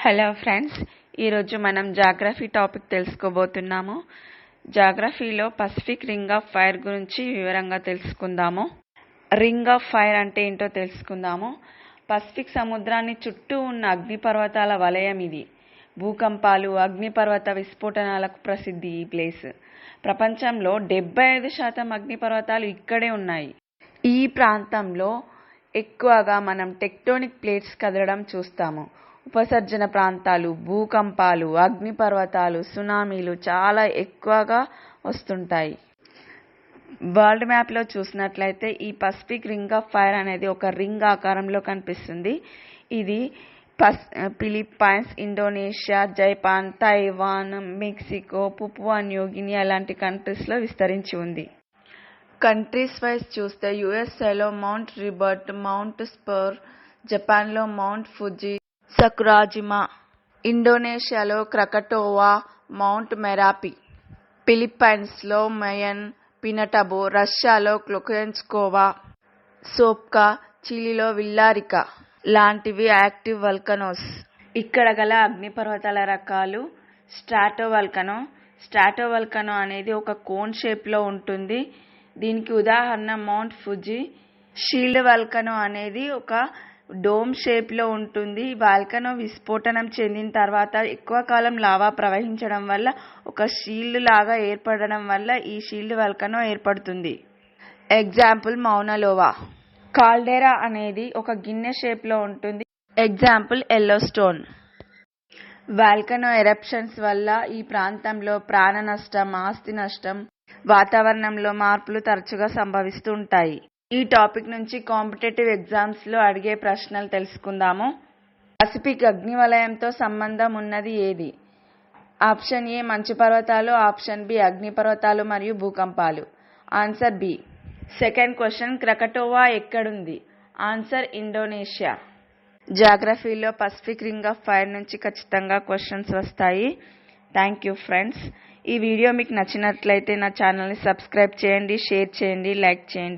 Hello friends ఈరోజు మనం geography topic తెలుసుకోబోతున్నాము. జాగ్రఫీలో పసిఫిక్ రింగ్ ఆఫ్ ఫైర్ గురించి వివరంగా తెలుసుకుందాము. రింగ్ ఆఫ్ ఫైర్ అంటే ఏంటో తెలుసుకుందాము. పసిఫిక్ సముద్రాన్ని చుట్టూ ఉన్న అగ్నిపర్వతాల వలయం ఇది. భూకంపాలు అగ్నిపర్వత విస్ఫోటనాలకు ప్రసిద్ధి ఈ ప్లేస్ ప్రపంచంలో డెబ్బై ఐదు శాతం అగ్నిపర్వతాలు ఇక్కడే ఉన్నాయి. ఈ ప్రాంతంలో ఎక్కువగా మనం టెక్టోనిక్ ప్లేట్స్ కదలడం చూస్తాము. ఉపసర్జన ప్రాంతాలు భూకంపాలు అగ్నిపర్వతాలు సునామీలు చాలా ఎక్కువగా వస్తుంటాయి. వరల్డ్ మ్యాప్లో చూసినట్లయితే ఈ పసిఫిక్ రింగ్ ఆఫ్ ఫైర్ అనేది ఒక రింగ్ ఆకారంలో కనిపిస్తుంది. ఇది పస్ Philippines Indonesia Japan Taiwan Mexico Papua New Guinea అలాంటి కంట్రీస్లో విస్తరించి ఉంది. కంట్రీస్ వైజ్ చూస్తే యుఎస్ఏలో మౌంట్ రిబర్ట్ మౌంట్ స్పర్ జపాన్లో మౌంట్ ఫుజి సకురాజిమా ఇండోనేషియాలో క్రకటోవా మౌంట్ మెరాపి ఫిలిప్పైన్స్లో మయన్ పినటబో రష్యాలో క్లొకెన్స్కోవా సోప్కా చిలీలో విల్లారికా లాంటివి యాక్టివ్ వల్కనోస్. ఇక్కడ గల అగ్నిపర్వతాల రకాలు స్ట్రాటో వల్కనో స్ట్రాటో వల్కనో అనేది ఒక కోన్ షేప్లో ఉంటుంది. దీనికి ఉదాహరణ మౌంట్ ఫుజి. షీల్డ్ వల్కనో అనేది ఒక డోమ్ షేప్లో ఉంటుంది. వాల్కనో విస్ఫోటనం చెందిన తర్వాత ఎక్కువ కాలం లావా ప్రవహించడం వల్ల ఒక షీల్డ్ లాగా ఏర్పడడం వల్ల ఈ షీల్డ్ వల్కనో ఏర్పడుతుంది. ఎగ్జాంపుల్ మౌనలోవా కాల్డేరా అనేది ఒక గిన్నె షేప్లో ఉంటుంది. Example yellow stone volcano eruptions వల్ల ఈ ప్రాంతంలో ప్రాణ నష్టం ఆస్తి నష్టం వాతావరణంలో మార్పులు తరచుగా సంభవిస్తుంటాయి ఈ టాపిక్ నుంచి కాంపిటేటివ్ ఎగ్జామ్స్లో అడిగే ప్రశ్నలు తెలుసుకుందాము. పసిఫిక్ అగ్నివలయంతో సంబంధం ఉన్నది ఏది? ఆప్షన్ ఏ మంచు పర్వతాలు ఆప్షన్ బి అగ్నిపర్వతాలు మరియు భూకంపాలు. Answer B. Second question Krakatoa ఎక్కడుంది? Answer Indonesia. జాగ్రఫీలో Pacific ring of fire నుంచి ఖచ్చితంగా క్వశ్చన్స్ వస్తాయి. Thank you friends. ఈ వీడియో మీకు నచ్చినట్లయితే నా ఛానల్ని సబ్స్క్రైబ్ చేయండి షేర్ చేయండి లైక్ చేయండి.